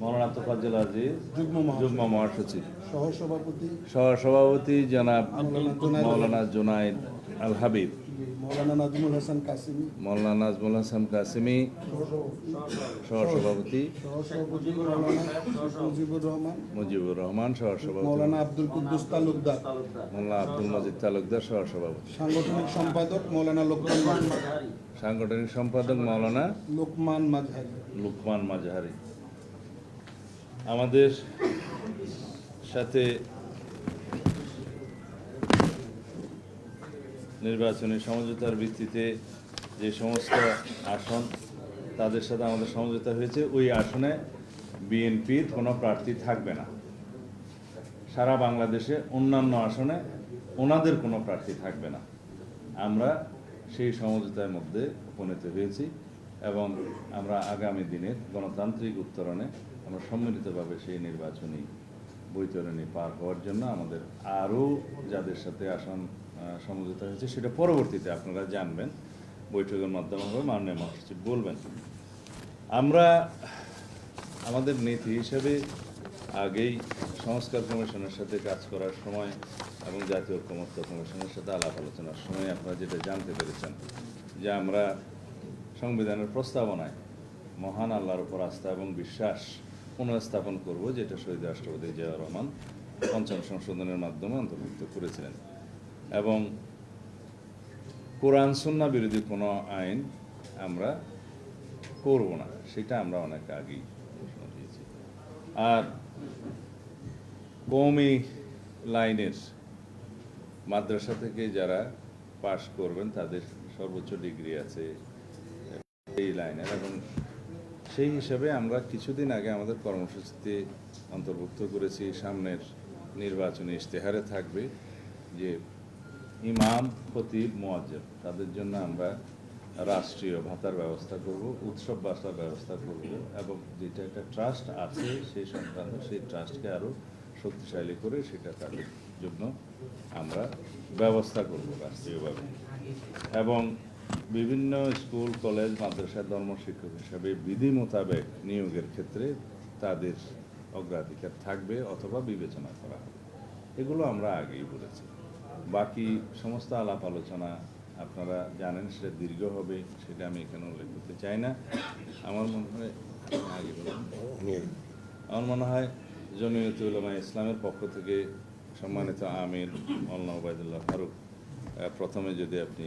মৌলানা তোফাজ্জল আজিজ যুগ্ম মহাসচিব। সহসভাপতি। সহসভাপতি জনাব মৌলানা। মৌলানা জুনাইদ আল হাবিব মৌলানা নাজমুল হাসান কাসিমি। মৌলানা নাজমুল হাসান কাসিমি। সহসভাপতি। মুজিবুর রহমান। মুজিবুর রহমান সহসভাপতি। মৌলানা আব্দুল কুদ্দুস তালুকদার। মোল্লা আব্দুল মজিদ তালুকদার সহসভাপতি। সাংগঠনিক সম্পাদক মৌলানা লোকমান সাংগঠনিক সম্পাদক মৌলানা লোকমান মাঝহারি। লুকমান মাঝহারি। আমাদের সাথে নির্বাচনী সমঝোতার ভিত্তিতে যে সমস্ত আসন তাদের সাথে আমাদের সমঝোতা হয়েছে, ওই আসনে বিএনপির কোনো প্রার্থী থাকবে না। সারা বাংলাদেশে অন্যান্য আসনে ওনাদের কোনো প্রার্থী থাকবে না। আমরা সেই সমঝোতার মধ্যে উপনীত হয়েছি। এবং আমরা আগামী দিনের গণতান্ত্রিক উত্তরণে আমরা সম্মিলিতভাবে সেই নির্বাচনী বৈতরণী পার হওয়ার জন্য আমাদের আরও যাদের সাথে আসন সমঝোতা হয়েছে, সেটা পরবর্তীতে আপনারা জানবেন। বৈঠকের মাধ্যমে হবে, মাননীয় মহাসচিব বলবেন। আমরা আমাদের নীতি হিসেবে আগেই সংস্কার কমিশনের সাথে কাজ করার সময় এবং জাতীয় ঐক্যমত্য কমিশনের সাথে আলাপ আলোচনার সময় আপনারা যেটা জানতে পেরেছেন যে আমরা সংবিধানের প্রস্তাবনায় মহান আল্লাহর উপর আস্থা এবং বিশ্বাস পুনঃস্থাপন করব, যেটা শহীদ রাষ্ট্রপতি জিয়াউর রহমান পঞ্চম সংশোধনের মাধ্যমে অন্তর্ভুক্ত করেছিলেন। এবং কোরআন সুন্না বিরোধী কোনো আইন আমরা করব না, সেটা আমরা অনেক আগেই ঘোষণা দিয়েছি। আর কৌমি লাইনের মাদ্রাসা থেকে যারা পাশ করবেন, তাদের সর্বোচ্চ ডিগ্রি আছে এই লাইনের এবং সেই হিসাবে আমরা কিছুদিন আগে আমাদের কর্মসূচিতে অন্তর্ভুক্ত করেছি, সামনের নির্বাচনী ইশতেহারে থাকবে যে ইমাম, খতিব মোয়াজ্জেব তাদের জন্য আমরা রাষ্ট্রীয় ভাতার ব্যবস্থা করব, উৎসব বাসার ব্যবস্থা করব এবং যেটা একটা ট্রাস্ট আছে সেই সংক্রান্ত সেই ট্রাস্টকে আরও শক্তিশালী করে সেটা তাদের জন্য আমরা ব্যবস্থা করব রাষ্ট্রীয়ভাবে। এবং বিভিন্ন স্কুল, কলেজ মাদ্রাসা ধর্ম শিক্ষক হিসাবে বিধি মোতাবেক নিয়োগের ক্ষেত্রে তাদের অগ্রাধিকার থাকবে অথবা বিবেচনা করা হবে। এগুলো আমরা আগেই বলেছি। বাকি সমস্ত আলাপ আলোচনা আপনারা জানেন, সেটা দীর্ঘ হবে, সেটা আমি এখানে উল্লেখ করতে চাই না। আমার মনে হয়, আগে আমার মনে হয় জমিয়ত ইসলামের পক্ষ থেকে সম্মানিত আমির মৌলানা ওবায়দুল্লাহ ফারুক প্রথমে যদি আপনি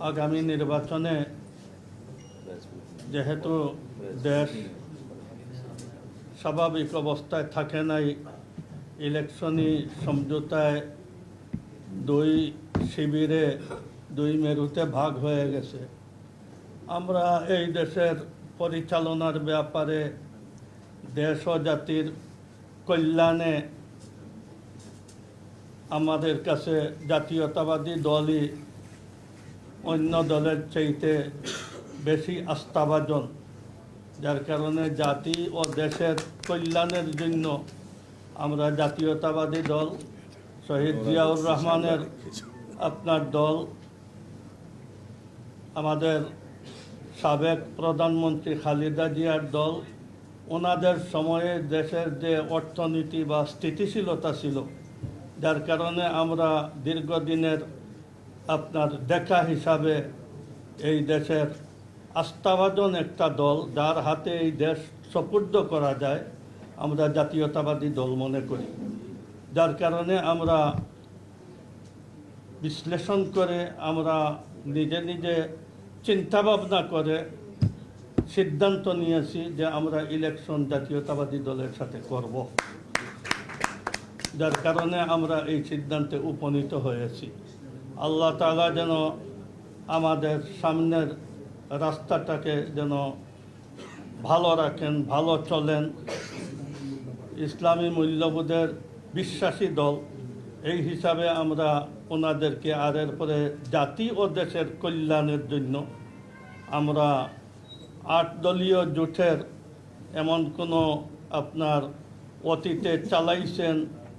আগামী নির্বাচনে যেহেতু দেশ স্বাভাবিক অবস্থায় থাকে নাই, ইলেকশনই সমঝোতায় দুই শিবিরে, দুই মেরুতে ভাগ হয়ে গেছে। আমরা এই দেশের পরিচালনার ব্যাপারে দেশ ও জাতির কল্যাণে আমাদের কাছে জাতীয়তাবাদী দলই অন্য দলের চাইতে বেশি আস্থাভাজন, যার কারণে জাতি ও দেশের কল্যাণের জন্য আমরা জাতীয়তাবাদী দল, শহীদ জিয়াউর রহমানের আপনার দল, আমাদের সাবেক প্রধানমন্ত্রী খালেদা জিয়ার দল, ওনাদের সময়ে দেশের যে অর্থনীতি বা স্থিতিশীলতা ছিল, যার কারণে আমরা দীর্ঘদিনের আপনার দেখা হিসাবে এই দেশের আস্থাভাজন একটা দল, যার হাতে এই দেশ সুপর্দ করা যায়, আমরা জাতীয়তাবাদী দল মনে করি। যার কারণে আমরা বিশ্লেষণ করে, আমরা নিজে নিজে চিন্তা ভাবনা করে সিদ্ধান্ত নিয়েছি যে আমরা ইলেকশন জাতীয়তাবাদী দলের সাথে করব। যার কারণে আমরা এই সিদ্ধান্তে উপনীত হয়েছি। আল্লাহ তাআলা যেন আমাদের সামনের রাস্তাটাকে যেন ভালো রাখেন, ভালো চলেন। ইসলামী মূল্যবোধের বিশ্বাসী দল, এই হিসাবে আমরা ওনাদেরকে আর এরপরে জাতি ও দেশের কল্যাণের জন্য আমরা আট দলীয় জোটের এমন কোনো আপনার অতীতে চালাইছেন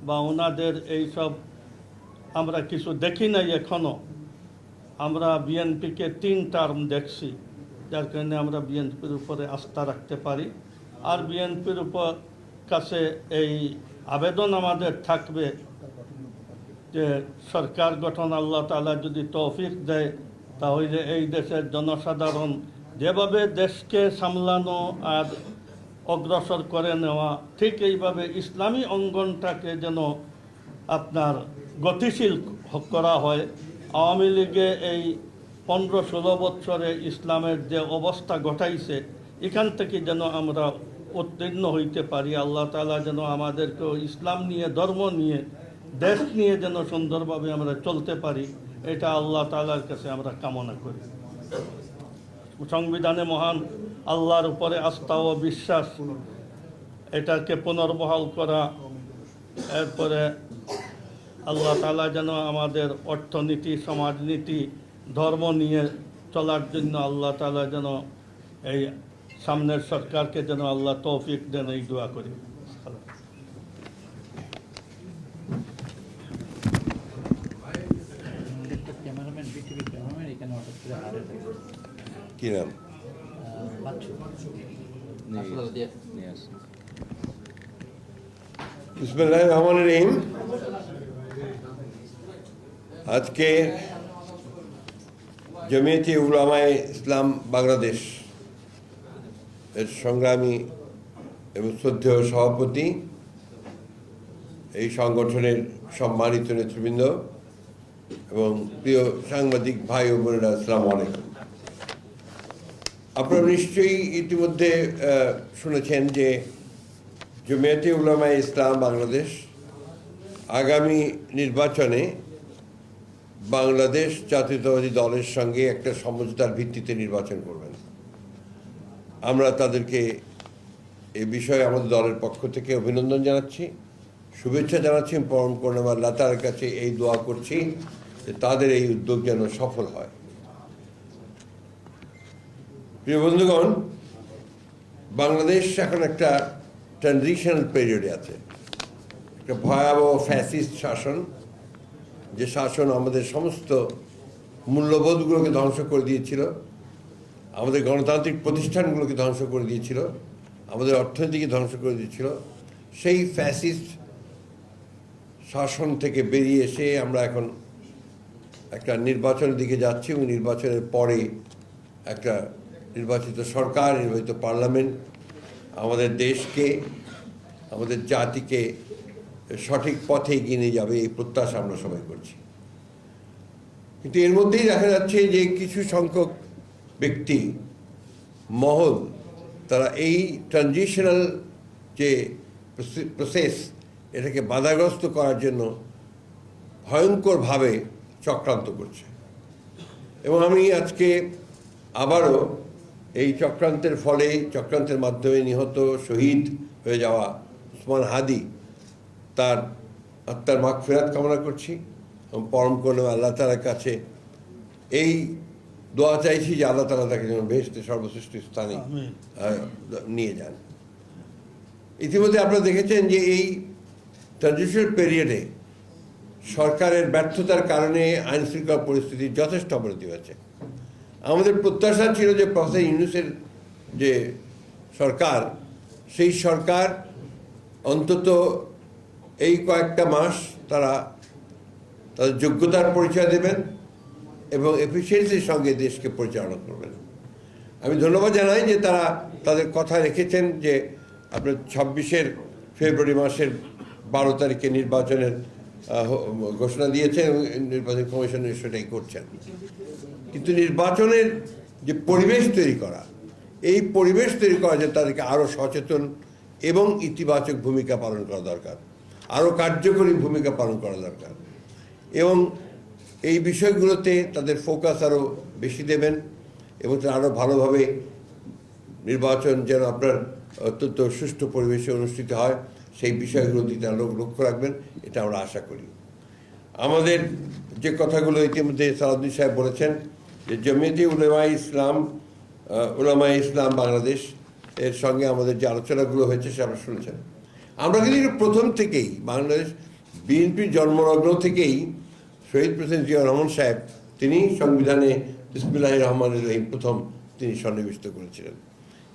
বা ওনাদের এইসব আমরা কিছু দেখি নাই এখনও আমরা বিএনপিকে তিন টার্ম দেখছি, যার কারণে আমরা বিএনপির উপরে আস্থা রাখতে পারি। আর বিএনপির উপর কাছে এই আবেদন আমাদের থাকবে যে সরকার গঠন আল্লাহ তালা যদি তৌফিক দেয়, তাহলে এই দেশের জনসাধারণ যেভাবে দেশকে সামলানো আর অগ্রসর করে নেওয়া, ঠিক এইভাবে ইসলামী অঙ্গনটাকে যেন আপনার গতিশীল করা হয়। আওয়ামী লীগে এই পনেরো ষোলো বছরে ইসলামের যে অবস্থা ঘটাইছে, এখান থেকে যেন আমরা উত্তীর্ণ হইতে পারি। আল্লাহ তাআলা যেন আমাদেরকে ইসলাম নিয়ে, ধর্ম নিয়ে, দেশ নিয়ে যেন সুন্দরভাবে আমরা চলতে পারি, এটা আল্লাহ তাআলার কাছে আমরা কামনা করি। সংবিধানে মহান আল্লাহর উপরে আস্থা ও বিশ্বাস, এটাকে পুনর্বহাল করা, এরপরে আল্লাহ তালা যেন আমাদের অর্থনীতি সমাজনীতি ধর্ম নিয়ে চলার জন্য আল্লাহ তালা যেন এই সামনের সরকারকে যেন আল্লাহ তৌফিক দেন এই দোয়া করি। কি নাম। বিসমুল্লাহ রহমান রহিম। আজকে জমিয়তি উলামায়ে ইসলাম বাংলাদেশ এর সংগ্রামী এবং শ্রদ্ধেয় সভাপতি, এই সংগঠনের সম্মানিত নেতৃবৃন্দ এবং প্রিয় সাংবাদিক ভাই ও বোনেরা, আসসালামু আলাইকুম। আপনারা নিশ্চয়ই ইতিমধ্যে শুনেছেন যে জমিয়াতে উলামা ইসলাম বাংলাদেশ আগামী নির্বাচনে বাংলাদেশ জাতীয়তাবাদী দলের সঙ্গে একটা সমঝোতার ভিত্তিতে নির্বাচন করবেন। আমরা তাদেরকে এ বিষয়ে আমাদের দলের পক্ষ থেকে অভিনন্দন জানাচ্ছি, শুভেচ্ছা জানাচ্ছি, পরম করুণামা লতার কাছে এই দোয়া করছি যে তাদের এই উদ্যোগ যেন সফল হয়। প্রিয় বন্ধুগণ, বাংলাদেশ এখন একটা ট্রানজিশনাল পিরিয়ডে আছে। একটা ভয়াবহ ফ্যাসিস্ট শাসন যে শাসন আমাদের সমস্ত মূল্যবোধগুলোকে ধ্বংস করে দিয়েছিল, আমাদের গণতান্ত্রিক প্রতিষ্ঠানগুলোকে ধ্বংস করে দিয়েছিল, আমাদের অর্থনীতিকে ধ্বংস করে দিয়েছিল, সেই ফ্যাসিস্ট শাসন থেকে বেরিয়ে এসে আমরা এখন একটা নির্বাচনের দিকে যাচ্ছি। এবং নির্বাচনের পরে একটা নির্বাচিত সরকার, নির্বাচিত পার্লামেন্ট আমাদের দেশকে, আমাদের জাতিকে সঠিক পথে এগিয়ে নিয়ে যাবে, এই প্রত্যাশা আমরা সবাই করছি। কিন্তু এর মধ্যেই দেখা যাচ্ছে যে কিছু সংখ্যক ব্যক্তি, মহল, তারা এই ট্রানজিশনাল যে প্রসেস এটাকে বাধাগ্রস্ত করার জন্য ভয়ঙ্করভাবে চক্রান্ত করছে। এবং আমি আজকে আবারও এই চক্রান্তের ফলে, চক্রান্তের মাধ্যমে নিহত, শহীদ হয়ে যাওয়া উসমান হাদি তার আত্মার মাগ ফেরাত কামনা করছি এবং পরম করুণ আল্লাহ তালার কাছে এই দোয়া চাইছি যে আল্লাহ তালা তাকে যেন বেহেস্তে সর্বশ্রেষ্ঠ স্থানে নিয়ে যান। ইতিমধ্যে আপনারা দেখেছেন যে এই ট্রানজিশনাল পিরিয়ডে সরকারের ব্যর্থতার কারণে আইন শৃঙ্খলা পরিস্থিতির যথেষ্ট অবনতি হয়েছে। আমাদের প্রত্যাশা ছিল যে প্রফেসর ইউনুসের যে সরকার সেই সরকার অন্তত এই কয়েকটা মাস তারা তাদের যোগ্যতার পরিচয় দেবেন এবং এফিসিয়েন্সির সঙ্গে দেশকে পরিচালনা করবেন। আমি ধন্যবাদ জানাই যে তারা তাদের কথা রেখেছেন যে আপনার ছাব্বিশের ফেব্রুয়ারি মাসের বারো তারিখে নির্বাচনের ঘোষণা দিয়েছেন এবং নির্বাচন কমিশন সেটাই করছেন। কিন্তু নির্বাচনের যে পরিবেশ তৈরি করা, এই পরিবেশ তৈরি করা যে তাদেরকে আরও সচেতন এবং ইতিবাচক ভূমিকা পালন করা দরকার। আরও কার্যকরী ভূমিকা পালন করা দরকার। এবং এই বিষয়গুলোতে তাদের ফোকাস আরও বেশি দেবেন এবং তারা আরও ভালোভাবে নির্বাচন যেন আপনার অত্যন্ত সুষ্ঠু পরিবেশে অনুষ্ঠিত হয়, সেই বিষয়গুলো দিকে তারা লোক- লক্ষ্য রাখবেন, এটা আমরা আশা করি। আমাদের যে কথাগুলো ইতিমধ্যে সালাউদ্দিন সাহেব বলেছেন যে জমিয়তি উলেমা ইসলাম উলামা ইসলাম বাংলাদেশ, এর সঙ্গে আমাদের যে আলোচনাগুলো হয়েছে সে আপনারা শুনেছেন। আমরা কিন্তু প্রথম থেকেই বাংলাদেশ বিএনপির জন্মলগ্ন থেকেই শহীদ প্রেসিডেন্ট জিয়া রহমান সাহেব তিনি সংবিধানে ইসমিল্লাহ রহমান রহিম প্রথম তিনি সন্নিবিষ্ট করেছিলেন।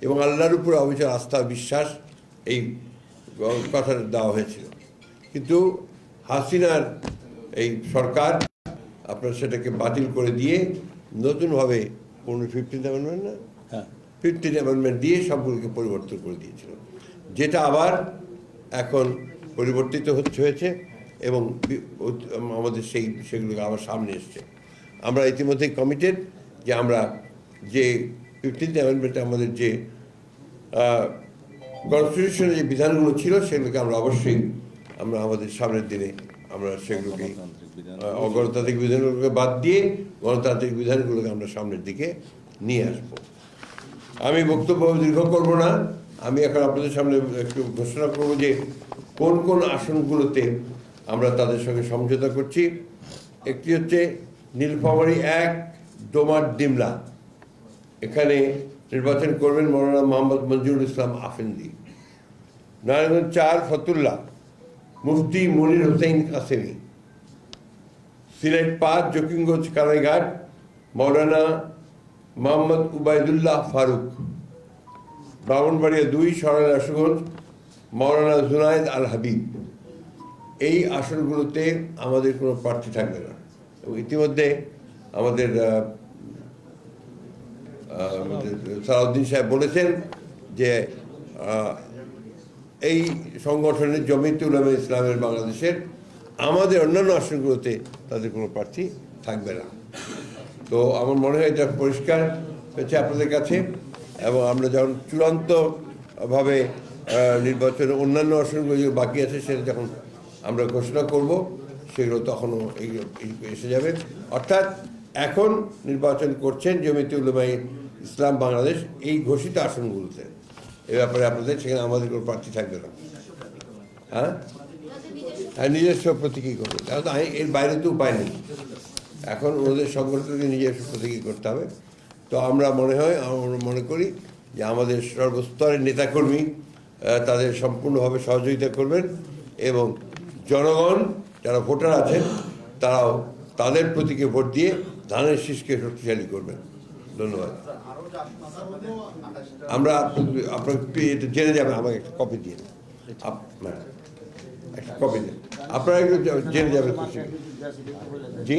এবং আল্লাহর উপর অবিচল আস্থা বিশ্বাস এই কথা দেওয়া হয়েছিল। কিন্তু হাসিনার এই সরকার আপনার সেটাকে বাতিল করে দিয়ে নতুনভাবে কোন ফিফটিন অ্যামেন্ডমেন্ট না ফিফটিন অ্যামেন্ডমেন্ট দিয়ে সবগুলোকে পরিবর্তন করে দিয়েছিল। যেটা আবার এখন পরিবর্তিত হচ্ছে, হয়েছে এবং আমাদের সেই সেগুলো আবার সামনে এসছে। আমরা ইতিমধ্যেই কমিটেড যে আমরা যে ফিফটিন্থ অ্যামেন্ডমেন্টে আমাদের যে কনস্টিটিউশনের যে বিধানগুলো ছিল সেগুলোকে আমরা অবশ্যই আমরা আমাদের সামনের দিনে আমরা সেগুলোকে গণতান্ত্রিক অগণতান্ত্রিক বিধানগুলোকে বাদ দিয়ে গণতান্ত্রিক বিধানগুলোকে আমরা সামনের দিকে নিয়ে আসব। আমি বক্তব্য দীর্ঘ করব না। আমি এখন আপনাদের সামনে একটু ঘোষণা করব যে কোন কোন আসনগুলোতে আমরা তাদের সঙ্গে সমঝোতা করছি। একটি হচ্ছে নীলফামারী এক, ডোমার ডিমলা। এখানে নির্বাচন করবেন মৌলানা মোহাম্মদ মঞ্জুরুল ইসলাম আফেন্দি। নারায়ণগঞ্জ চার ফতুল্লাহ মুফতি মনির হোসেন কাসেমি। সিলেট পাঁচ, জকিমগঞ্জ কারাইঘাট। মৌলানা মোহাম্মদ উবায়দুল্লাহ ফারুক। ব্রাহ্মণবাড়িয়া দুই, সরাইল আশুগঞ্জ মৌলানা জুনায়েদ আল হাবিব। এই আসনগুলোতে আমাদের কোনো প্রার্থী থাকবে না। এবং ইতিমধ্যে আমাদের সালাউদ্দিন সাহেব বলেছেন যে এই সংগঠনের জমিতে উলামা ইসলামের বাংলাদেশের আমাদের অন্যান্য আসনগুলোতে তাদের কোনো প্রার্থী থাকবে না। তো আমার মনে হয় এটা পরিষ্কার হয়েছে আপনাদের কাছে। এবং আমরা যখন চূড়ান্তভাবে আহ, নির্বাচনের অন্যান্য আসনগুলো যে বাকি আছে সেটা যখন আমরা ঘোষণা করব সেগুলো তখনও এসে যাবে। অর্থাৎ এখন নির্বাচন করছেন জমিতে উলেমাই ইসলাম বাংলাদেশ এই ঘোষিত আসনগুলোতে। এ ব্যাপারে আপনাদের সেখানে আমাদের কোনো প্রার্থী থাকবে না। হ্যাঁ? হ্যাঁ নিজস্ব প্রতীকী করবে। তাহলে এর বাইরে তো উপায় নেই। এখন ওদের সংগঠনকে নিজস্ব প্রতীকী করতে হবে। তো আমরা মনে হয়, আমরা মনে করি যে আমাদের সর্বস্তরের নেতাকর্মী তাদের সম্পূর্ণভাবে সহযোগিতা করবেন এবং জনগণ যারা ভোটার আছেন, তারাও তাদের প্রতীকে ভোট দিয়ে ধানের শীষকে শক্তিশালী করবেন। ধন্যবাদ। আমরা আপনার এটা জেনে যাবেন, আমাকে একটা কপি দিয়ে একটা কপি দিন। আপনারা একটু জেনে যাবেন জি?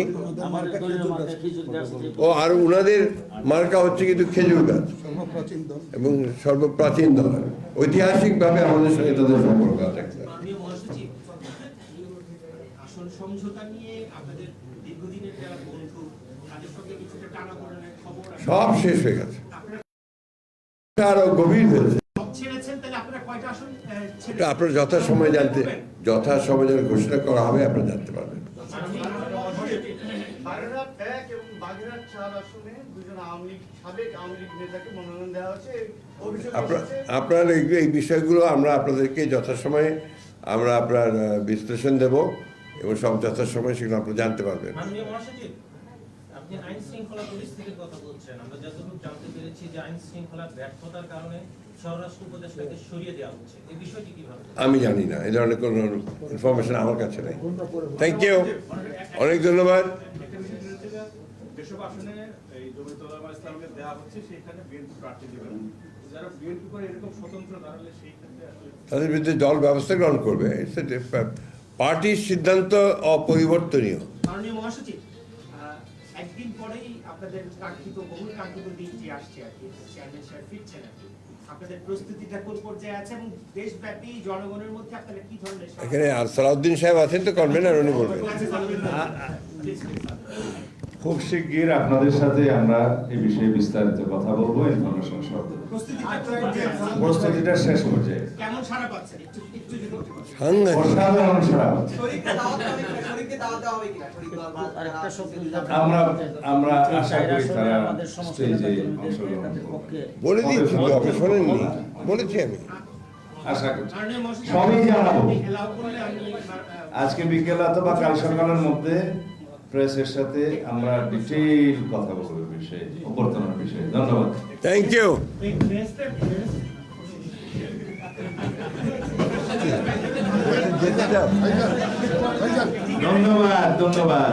ও আর উনাদের মার্কা হচ্ছে কিন্তু খেজুর গাছ। এবং সর্বপ্রাচীন দল। ঐতিহাসিকভাবে আমাদের সঙ্গে তাদের সম্পর্ক আছে। সব শেষ হয়ে গেছে। আরও গভীর হয়েছে। এটা আপনার যথাসময়ে জানতে যথাসময়ে যখন ঘোষণা করা হবে আপনারা জানতে পারবেন। আপনার এই এই বিষয়গুলো আমরা আপনাদেরকে যথাসময়ে আমরা আপনার বিশ্লেষণ দেব এবং সব যথাসময়ে সেগুলো আপনারা জানতে পারবেন। আপনি আইন শৃঙ্খলা পরিস্থিতির কথা বলছেন। আমরা যতটুকু জানতে পেরেছি যে আইন শৃঙ্খলার ব্যর্থতার কারণে স্বরাষ্ট্র উপদেষ্টাকে সরিয়ে দেওয়া হচ্ছে। এই বিষয়টি কীভাবে? আমি জানি না এই ধরনের কোনো ইনফরমেশন আমার কাছে নেই। থ্যাংক ইউ অনেক ধন্যবাদ। একটা বিষয় হচ্ছে যে যেসব আসনে এই জমিত উলামা ইসলামকে দেওয়া হচ্ছে সেখানে বিএনপি প্রার্থী দেবে। যারা বিএনপি করে এরকম স্বতন্ত্র দাঁড়ালে সেই ক্ষেত্রে তাদের বিরুদ্ধে দল ব্যবস্থা গ্রহণ করবে। পার্টির সিদ্ধান্ত অপরিবর্তনীয়। মাননীয় মহাসচিব একদিন পরেই আপনাদের কাঙ্ক্ষিত বহুল কাঙ্ক্ষিত দিনটি আসছে আর কি। চেয়ারম্যান সাহেব ফিরছেন আর কি। আপনাদের প্রস্তুতিটা কোন পর্যায়ে আছে এবং দেশব্যাপী জনগণের মধ্যে আপনারা কি ধরনের এখানে আর সালাউদ্দিন সাহেব আছেন তো কনভেনার উনি বলবেন। খুব শিগগির আপনাদের সাথে আমরা এই বিষয়ে বিস্তারিত কথা বলব ইনফরমেশন সহ। প্রস্তুতিটা শেষ পর্যায়ে। অসাধারণ সারা। আমরা আমরা আশা করি তারা স্টেজে অংশগ্রহণ তাদের করবে। পক্ষে বলে দিয়েছি আপনি শোনেননি বলেছি আমি। আশা করছি সবই জানাব। allow করলে আমি আহ, আজকে বিকেল অথবা কাল সকালের মধ্যে প্রেসের সাথে আমরা ডিটেইল কথা বলব বিষয়ে অভ্যর্থনার বিষয়ে ধন্যবাদ থ্যাংক ইউ ধন্যবাদ ধন্যবাদ